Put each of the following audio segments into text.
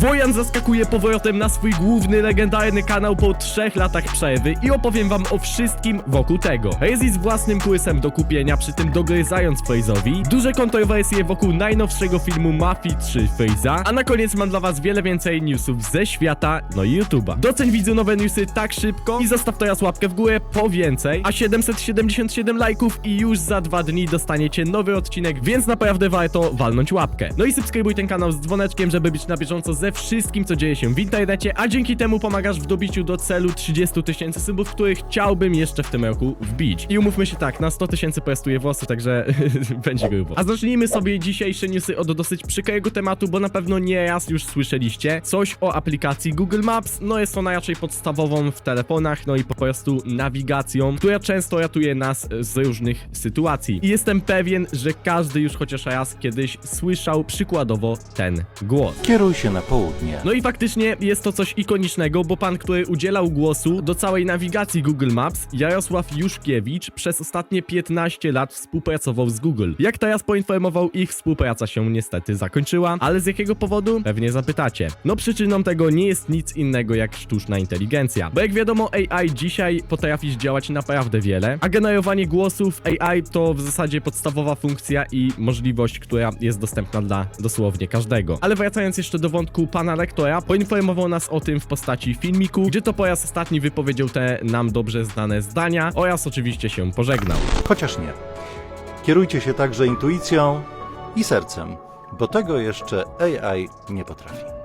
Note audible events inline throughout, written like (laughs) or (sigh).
Wojan zaskakuje powrotem na swój główny, legendarny kanał po trzech latach przerwy i opowiem wam o wszystkim wokół tego. Rezi z własnym kłysem do kupienia, przy tym dogryzając Freeze'owi, duże kontrowersje wokół najnowszego filmu Mafii 3 Freeza, a na koniec mam dla was wiele więcej newsów ze świata, no i YouTube'a. Doceń widzu nowe newsy tak szybko i zostaw teraz łapkę w górę po więcej, a 777 lajków i już za dwa dni dostaniecie nowy odcinek, więc naprawdę warto walnąć łapkę. No i subskrybuj ten kanał z dzwoneczkiem, żeby być na bieżąco ze wszystkim, co dzieje się w internecie, a dzięki temu pomagasz w dobiciu do celu 30 tysięcy subów, których chciałbym jeszcze w tym roku wbić. I umówmy się tak, na 100 tysięcy prostuję włosy, także (laughs) będzie grubo. A zacznijmy sobie dzisiejsze newsy od dosyć przykrego tematu, bo na pewno nieraz już słyszeliście coś o aplikacji Google Maps. No jest ona raczej podstawową w telefonach, no i po prostu nawigacją, która często ratuje nas z różnych sytuacji. I jestem pewien, że każdy już chociaż raz kiedyś słyszał przykładowo ten głos. Kieruj się na południe. No i faktycznie jest to coś ikonicznego, bo pan, który udzielał głosu do całej nawigacji Google Maps, Jarosław Juszkiewicz, przez ostatnie 15 lat współpracował z Google. Jak teraz poinformował, ich współpraca się niestety zakończyła, ale z jakiego powodu? Pewnie zapytacie. No przyczyną tego nie jest nic innego jak sztuczna inteligencja, bo jak wiadomo AI dzisiaj potrafi działać naprawdę wiele, a generowanie głosów AI to w zasadzie podstawowa funkcja i możliwość, która jest dostępna dla dosłownie każdego. Ale wracając jeszcze do wątku pana lektora, poinformował nas o tym w postaci filmiku, gdzie to po raz ostatni wypowiedział te nam dobrze znane zdania oraz oczywiście się pożegnał. Chociaż nie. Kierujcie się także intuicją i sercem, bo tego jeszcze AI nie potrafi.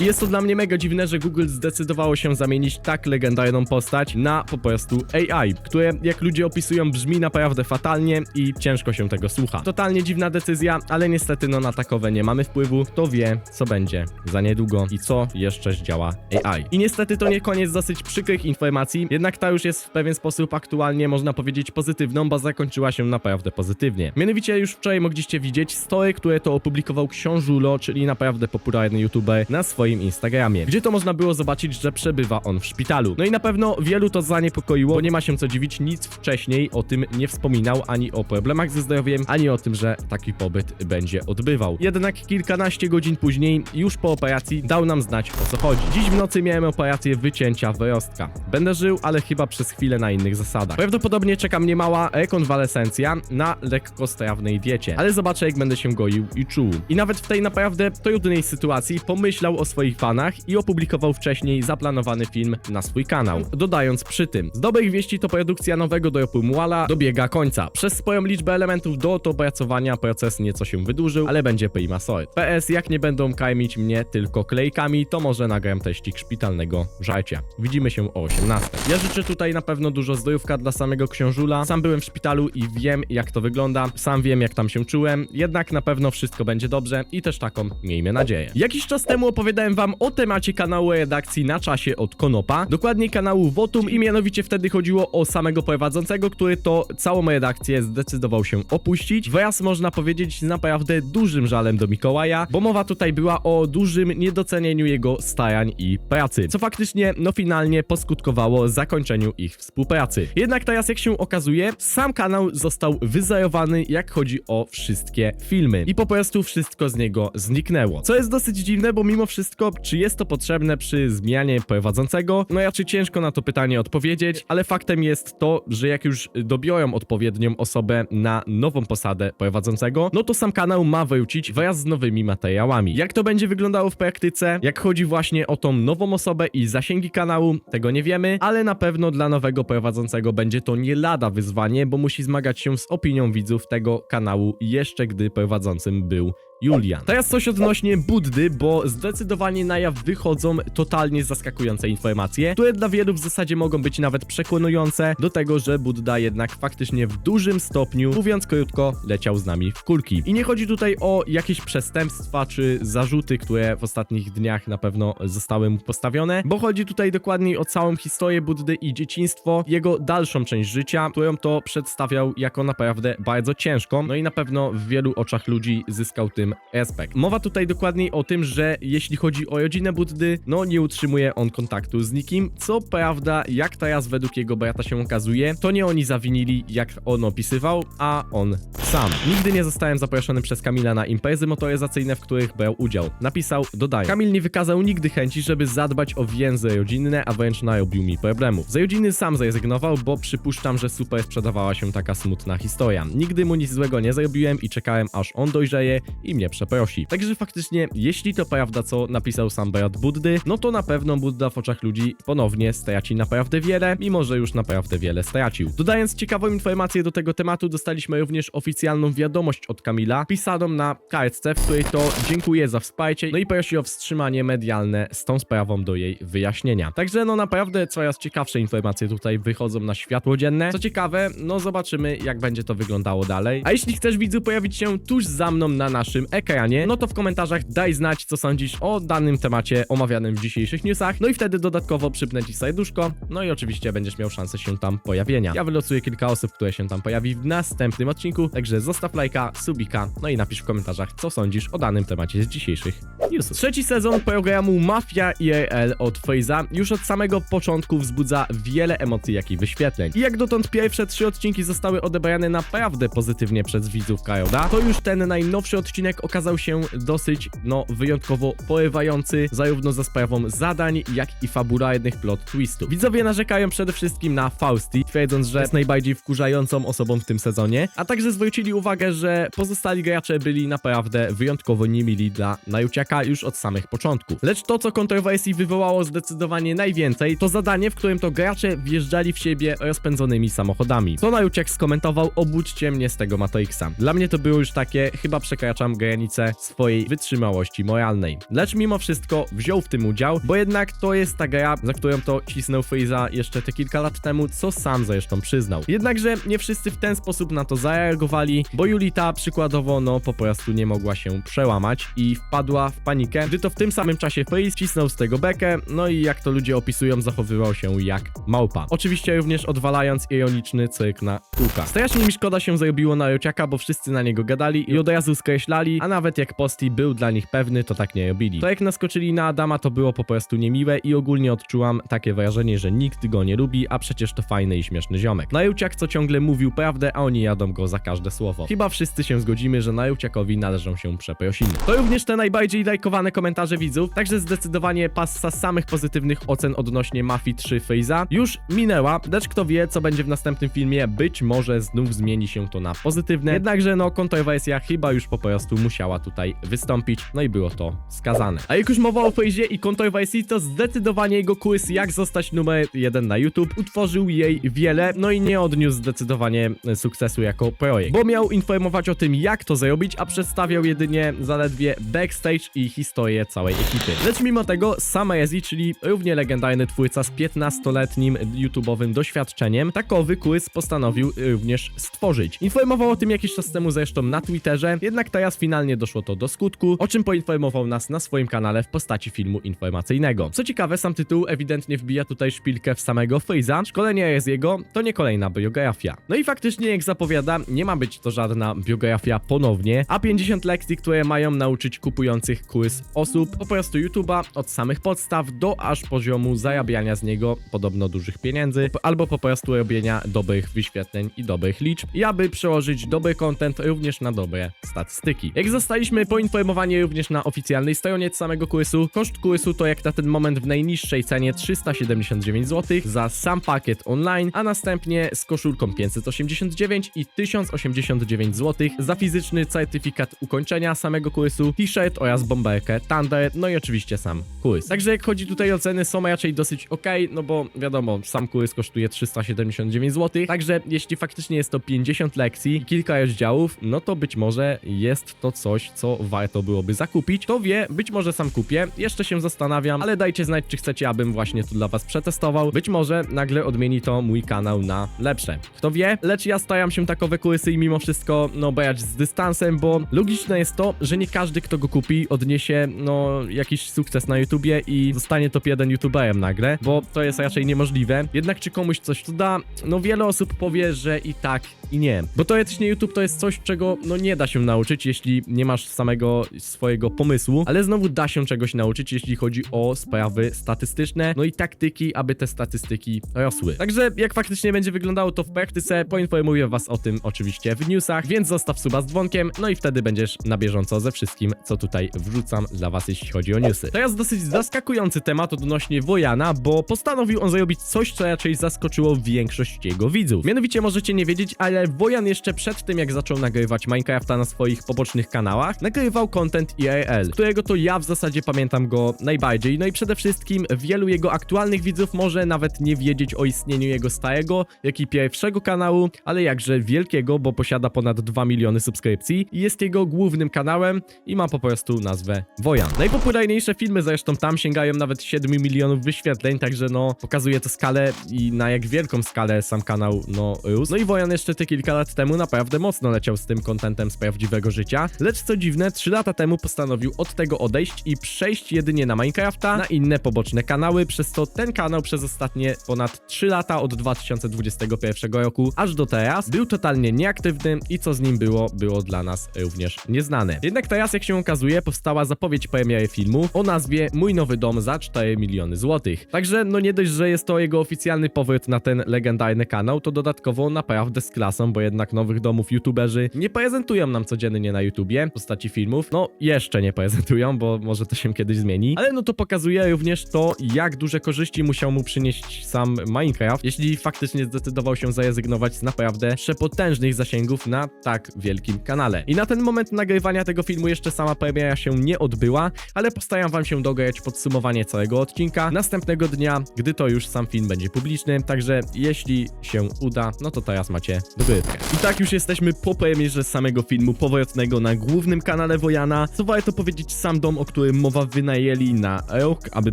I jest to dla mnie mega dziwne, że Google zdecydowało się zamienić tak legendarną postać na po prostu AI, które jak ludzie opisują brzmi naprawdę fatalnie i ciężko się tego słucha. Totalnie dziwna decyzja, ale niestety no na takowe nie mamy wpływu, to wie co będzie za niedługo i co jeszcze zdziała AI. I niestety to nie koniec dosyć przykrych informacji, jednak ta już jest w pewien sposób aktualnie można powiedzieć pozytywną, bo zakończyła się naprawdę pozytywnie. Mianowicie już wczoraj mogliście widzieć story, które to opublikował Książulo, czyli naprawdę popularny youtuber na swoim Instagramie, gdzie to można było zobaczyć, że przebywa on w szpitalu. No i na pewno wielu to zaniepokoiło, bo nie ma się co dziwić, nic wcześniej o tym nie wspominał, ani o problemach ze zdrowiem, ani o tym, że taki pobyt będzie odbywał. Jednak kilkanaście godzin później, już po operacji, dał nam znać o co chodzi. Dziś w nocy miałem operację wycięcia wyrostka. Będę żył, ale chyba przez chwilę na innych zasadach. Prawdopodobnie czeka mnie mała rekonwalescencja na lekkostrawnej diecie, ale zobaczę jak będę się goił i czuł. I nawet w tej naprawdę trudnej sytuacji pomyślał o swoich fanach i opublikował wcześniej zaplanowany film na swój kanał, dodając przy tym z dobrych wieści to produkcja nowego dropu Muala dobiega końca. Przez swoją liczbę elementów do opracowania proces nieco się wydłużył, ale będzie prima sort. PS, jak nie będą karmić mnie tylko klejkami, to może nagram teścik szpitalnego żarcia. Widzimy się o 18. Ja życzę tutaj na pewno dużo zdrówka dla samego książula. Sam byłem w szpitalu i wiem jak to wygląda, sam wiem jak tam się czułem, jednak na pewno wszystko będzie dobrze i też taką miejmy nadzieję. Jakiś czas temu opowiadałem wam o temacie kanału redakcji na czasie od Konopa, dokładnie kanału Votum i mianowicie wtedy chodziło o samego prowadzącego, który to całą redakcję zdecydował się opuścić, wraz można powiedzieć z naprawdę dużym żalem do Mikołaja, bo mowa tutaj była o dużym niedocenieniu jego starań i pracy, co faktycznie no finalnie poskutkowało zakończeniu ich współpracy. Jednak teraz jak się okazuje, sam kanał został wyzerowany jak chodzi o wszystkie filmy i po prostu wszystko z niego zniknęło. Co jest dosyć dziwne, bo mimo wszystko, czy jest to potrzebne przy zmianie prowadzącego? No raczej ciężko na to pytanie odpowiedzieć, ale faktem jest to, że jak już dobiorą odpowiednią osobę na nową posadę prowadzącego, no to sam kanał ma wrócić wraz z nowymi materiałami. Jak to będzie wyglądało w praktyce? Jak chodzi właśnie o tą nową osobę i zasięgi kanału, tego nie wiemy, ale na pewno dla nowego prowadzącego będzie to nie lada wyzwanie, bo musi zmagać się z opinią widzów tego kanału jeszcze gdy prowadzącym był Julian. Teraz coś odnośnie Buddy, bo zdecydowanie na jaw wychodzą totalnie zaskakujące informacje, które dla wielu w zasadzie mogą być nawet przekonujące do tego, że Budda jednak faktycznie w dużym stopniu, mówiąc krótko, leciał z nami w kulki. I nie chodzi tutaj o jakieś przestępstwa czy zarzuty, które w ostatnich dniach na pewno zostały mu postawione, bo chodzi tutaj dokładniej o całą historię Buddy i dzieciństwo, jego dalszą część życia, którą to przedstawiał jako naprawdę bardzo ciężką, no i na pewno w wielu oczach ludzi zyskał tym największym respekt. Mowa tutaj dokładniej o tym, że jeśli chodzi o rodzinę Buddy, no nie utrzymuje on kontaktu z nikim, co prawda, jak teraz według jego brata się okazuje, to nie oni zawinili, jak on opisywał, a on sam. Nigdy nie zostałem zaproszony przez Kamila na imprezy motoryzacyjne, w których brał udział. Napisał, dodaję. Kamil nie wykazał nigdy chęci, żeby zadbać o więzy rodzinne, a wręcz narobił mi problemów. Z rodziny sam zrezygnował, bo przypuszczam, że super sprzedawała się taka smutna historia. Nigdy mu nic złego nie zrobiłem i czekałem, aż on dojrzeje i mnie przeprosi. Także faktycznie, jeśli to prawda, co napisał sam brat Buddy, no to na pewno Budda w oczach ludzi ponownie straci naprawdę wiele, mimo że już naprawdę wiele stracił. Dodając ciekawą informację do tego tematu, dostaliśmy również oficjalną wiadomość od Kamila, pisaną na kartce, w której to dziękuję za wsparcie, no i prosi o wstrzymanie medialne z tą sprawą do jej wyjaśnienia. Także no naprawdę coraz ciekawsze informacje tutaj wychodzą na światło dzienne. Co ciekawe, no zobaczymy jak będzie to wyglądało dalej. A jeśli chcesz widzu pojawić się tuż za mną na naszym ekranie, no to w komentarzach daj znać co sądzisz o danym temacie omawianym w dzisiejszych newsach, no i wtedy dodatkowo przypnę ci serduszko, no i oczywiście będziesz miał szansę się tam pojawienia. Ja wylosuję kilka osób, które się tam pojawi w następnym odcinku, także zostaw lajka, subika, no i napisz w komentarzach co sądzisz o danym temacie z dzisiejszych newsów. Trzeci sezon programu Mafia IRL od Freeza już od samego początku wzbudza wiele emocji, jak i wyświetleń. I jak dotąd pierwsze trzy odcinki zostały odebrane naprawdę pozytywnie przez widzów Kajoda, to już ten najnowszy odcinek okazał się dosyć, no, wyjątkowo porywający, zarówno za sprawą zadań, jak i fabularnych plot twistów. Widzowie narzekają przede wszystkim na Fausti, twierdząc, że jest najbardziej wkurzającą osobą w tym sezonie, a także zwrócili uwagę, że pozostali gracze byli naprawdę wyjątkowo niemili dla Najuciaka już od samych początków. Lecz to, co kontrowersji wywołało zdecydowanie najwięcej, to zadanie, w którym to gracze wjeżdżali w siebie rozpędzonymi samochodami. Co Najuciak skomentował, obudźcie mnie z tego Matrixa. Dla mnie to było już takie, chyba przekraczam granicę swojej wytrzymałości moralnej. Lecz mimo wszystko wziął w tym udział, bo jednak to jest ta gra, za którą to cisnął Freeza jeszcze te kilka lat temu, co sam zresztą przyznał. Jednakże nie wszyscy w ten sposób na to zareagowali, bo Julita przykładowo no po prostu nie mogła się przełamać i wpadła w panikę, gdy to w tym samym czasie Freeze cisnął z tego bekę, no i jak to ludzie opisują, zachowywał się jak małpa. Oczywiście również odwalając ironiczny cyrk na kółka. Strasznie mi szkoda się zrobiło na Jociaka, bo wszyscy na niego gadali i od razu skreślali, a nawet jak Posti był dla nich pewny, to tak nie robili. To jak naskoczyli na Adama, to było po prostu niemiłe i ogólnie odczułam takie wrażenie, że nikt go nie lubi, a przecież to fajny i śmieszny ziomek. Najuciak co ciągle mówił prawdę, a oni jadą go za każde słowo. Chyba wszyscy się zgodzimy, że Najuciakowi należą się przeprosiny. To również te najbardziej lajkowane komentarze widzów, także zdecydowanie passa samych pozytywnych ocen odnośnie Mafii 3 Freeza już minęła, lecz kto wie, co będzie w następnym filmie, być może znów zmieni się to na pozytywne, jednakże no kontrowersja chyba już po prostu musiała tutaj wystąpić, no i było to skazane. A jak już mowa o Freezie i kontrowersji, to zdecydowanie jego kurs jak zostać numer jeden na YouTube utworzył jej wiele, no i nie odniósł zdecydowanie sukcesu jako projekt, bo miał informować o tym jak to zrobić, a przedstawiał jedynie zaledwie backstage i historię całej ekipy. Lecz mimo tego sam Rezi, czyli równie legendarny twórca z 15-letnim YouTube'owym doświadczeniem, takowy kurs postanowił również stworzyć. Informował o tym jakiś czas temu zresztą na Twitterze, jednak teraz finalnie doszło to do skutku, o czym poinformował nas na swoim kanale w postaci filmu informacyjnego. Co ciekawe, sam tytuł ewidentnie wbija tutaj szpilkę w samego Freeza. Szkolenie Reziego to nie kolejna biografia. No i faktycznie, jak zapowiada, nie ma być to żadna biografia ponownie, a 50 lekcji, które mają nauczyć kupujących kurs osób po prostu YouTube'a od samych podstaw do aż poziomu zarabiania z niego podobno dużych pieniędzy, albo po prostu robienia dobrych wyświetleń i dobrych liczb, i aby przełożyć dobry content również na dobre statystyki. Jak zostaliśmy poinformowani również na oficjalnej stronie samego kursu, koszt kursu to jak na ten moment w najniższej cenie 379 zł za sam pakiet online, a następnie z koszulką 589 i 1089 zł za fizyczny certyfikat ukończenia samego kursu, t-shirt oraz bomberkę Thunder, no i oczywiście sam kurs. Także jak chodzi tutaj o ceny, są raczej dosyć ok, no bo wiadomo, sam kurs kosztuje 379 zł, także jeśli faktycznie jest to 50 lekcji i kilka rozdziałów, no to być może jest to coś, co warto byłoby zakupić. To wie, być może sam kupię, jeszcze się zastanawiam, ale dajcie znać, czy chcecie, abym właśnie to dla was przetestował. Być może nagle odmieni to mój kanał na lepsze. Kto wie, lecz ja staram się takowe kursy i mimo wszystko, no brać z dystansem, bo logiczne jest to, że nie każdy, kto go kupi, odniesie no, jakiś sukces na YouTubie i zostanie top 1 YouTuberem nagle, bo to jest raczej niemożliwe. Jednak czy komuś coś to da? No, wiele osób powie, że i tak, i nie. Bo teoretycznie YouTube to jest coś, czego, no, nie da się nauczyć, jeśli nie masz samego swojego pomysłu, ale znowu da się czegoś nauczyć, jeśli chodzi o sprawy statystyczne, no i taktyki, aby te statystyki rosły. Także jak faktycznie będzie wyglądało to w praktyce, poinformuję was o tym oczywiście w newsach, więc zostaw suba z dzwonkiem, no i wtedy będziesz na bieżąco ze wszystkim, co tutaj wrzucam dla was, jeśli chodzi o newsy. Teraz dosyć zaskakujący temat odnośnie Wojana, bo postanowił on zrobić coś, co raczej zaskoczyło większość jego widzów. Mianowicie możecie nie wiedzieć, ale Wojan jeszcze przed tym, jak zaczął nagrywać Minecrafta na swoich pobocznych kanałach, nagrywał content IRL, którego to ja w zasadzie pamiętam go najbardziej, no i przede wszystkim wielu jego aktualnych widzów może nawet nie wiedzieć o istnieniu jego starego, jak i pierwszego kanału, ale jakże wielkiego, bo posiada ponad 2 miliony subskrypcji i jest jego głównym kanałem i ma po prostu nazwę Wojan. Najpopularniejsze filmy zresztą tam sięgają nawet 7 milionów wyświetleń, także no pokazuje to skalę i na jak wielką skalę sam kanał no rósł. No i Wojan jeszcze te kilka lat temu naprawdę mocno leciał z tym kontentem z prawdziwego życia, lecz co dziwne, 3 lata temu postanowił od tego odejść i przejść jedynie na Minecrafta, na inne poboczne kanały, przez co ten kanał przez ostatnie ponad 3 lata od 2021 roku aż do teraz był totalnie nieaktywny i co z nim było, było dla nas również nieznane. Jednak teraz, jak się okazuje, powstała zapowiedź premiery filmu o nazwie Mój nowy dom za 4 miliony złotych. Także no nie dość, że jest to jego oficjalny powrót na ten legendarny kanał, to dodatkowo naprawdę z klasą, bo jednak nowych domów youtuberzy nie prezentują nam codziennie na YouTubie w postaci filmów. No jeszcze nie prezentują, bo może to się kiedyś zmieni. Ale no to pokazuje również to, jak duże korzyści musiał mu przynieść sam Minecraft, jeśli faktycznie zdecydował się zarezygnować z naprawdę przepotężnych zasięgów na tak wielkim kanale. I na ten moment nagrywania tego filmu jeszcze sama premiera się nie odbyła, ale postaram wam się dograć podsumowanie całego odcinka następnego dnia, gdy to już sam film będzie publiczny, także jeśli się uda, no to teraz macie dogrywkę. I tak już jesteśmy po premierze samego filmu powrotnego na głównym kanale Wojana. Co warto powiedzieć, sam dom, o którym mowa wynajęli na rok, aby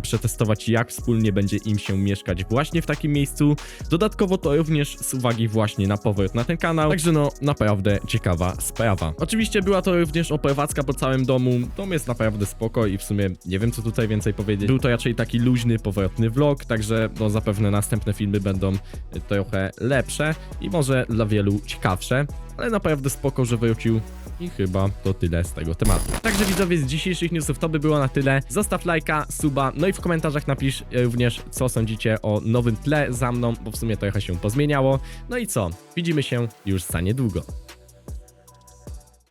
przetestować jak wspólnie będzie im się mieszkać właśnie w takim miejscu. Dodatkowo to również z uwagi właśnie na powrót na ten kanał, także no naprawdę ciekawa sprawa. Oczywiście była to również oprowadzka po całym domu, dom jest naprawdę spoko i w sumie nie wiem co tutaj więcej powiedzieć. Był to raczej taki luźny, powrotny vlog, także no zapewne następne filmy będą y, trochę lepsze i może dla wielu ciekawsze, ale naprawdę spoko, że wrócił i chyba to tyle z tego tematu. Także widzowie z dzisiejszych newsów to by było na tyle. Zostaw lajka, suba, no i w komentarzach napisz również co sądzicie o nowym tle za mną, bo w sumie trochę się pozmieniało. No i co? Widzimy się już za niedługo.